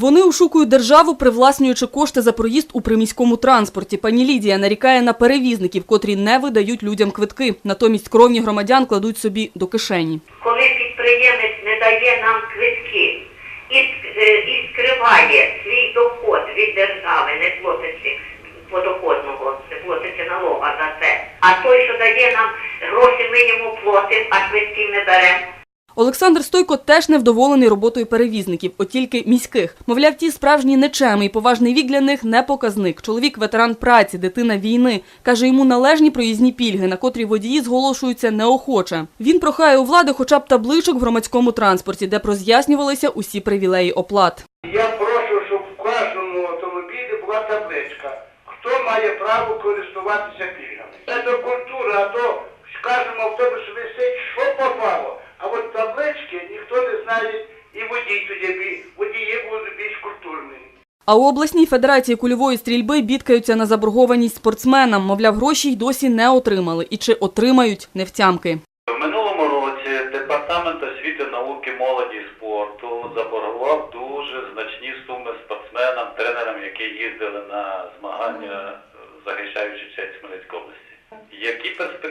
Вони ошукують державу, привласнюючи кошти за проїзд у приміському транспорті. Пані Лідія нарікає на перевізників, котрі не видають людям квитки. Натомість кровні громадян кладуть собі до кишені. коли підприємець не дає нам квитки і, е, і скриває свій доход від держави, не платячи подоходного, не платячи налога за це. А той, що дає нам гроші, ми йому платимо, а квитків не беремо. Олександр Стойко теж невдоволений роботою перевізників, от тільки міських. Мовляв, ті справжні нечеми і поважний вік для них не показник. Чоловік ветеран праці, дитина війни. Каже, йому належні проїзні пільги, на котрі водії зголошуються неохоче. Він прохає у влади хоча б табличок в громадському транспорті, де б роз'яснювалися усі привілеї оплат. Я прошу, щоб в кожному автомобілі була табличка. Хто має право користуватися пільгами? Це до культури, а то в кожному автобусі висить, що попало. А ніхто не знає, і водій тоді водії будуть більш культурні. А у обласній федерації кульової стрільби бідкаються на заборгованість спортсменам. Мовляв, гроші й досі не отримали. І чи отримають невтямки. В минулому році департамент освіти, науки, молоді і спорту заборгував дуже значні суми спортсменам, тренерам, які їздили на змагання, захищаючи честь Хмельницької області. Які перспективи,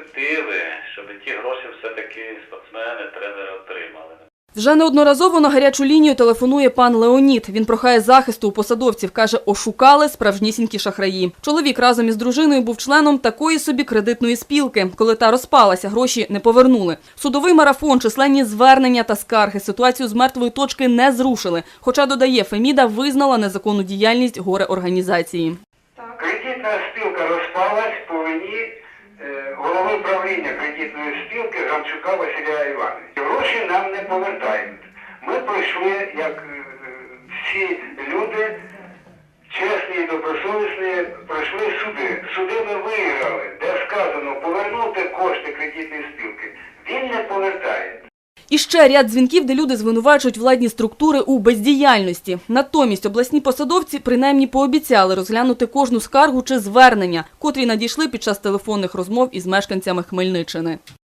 ті гроші все-таки спортсмени, тренери отримали? Вже неодноразово на гарячу лінію телефонує пан Леонід. Він прохає захисту у посадовців. Каже, ошукали справжнісінькі шахраї. Чоловік разом із дружиною був членом такої собі кредитної спілки. Коли та розпалася, гроші не повернули. Судовий марафон, численні звернення та скарги. Ситуацію з мертвої точки не зрушили. Хоча, додає, Феміда визнала незаконну діяльність горе-організації. Кредитна спілка розпалась по вині голови правління кредитної спілки Гамчука Василя Івановича. Гроші нам не повертають. Ми пройшли, як е, всі люди, чесні і добросовісні, пройшли суди. Суди ми виграли, де сказано повернути кошти кредитної спілки. Він не повертає. І ще ряд дзвінків, де люди звинувачують владні структури у бездіяльності. Натомість обласні посадовці принаймні пообіцяли розглянути кожну скаргу чи звернення, котрі надійшли під час телефонних розмов із мешканцями Хмельниччини.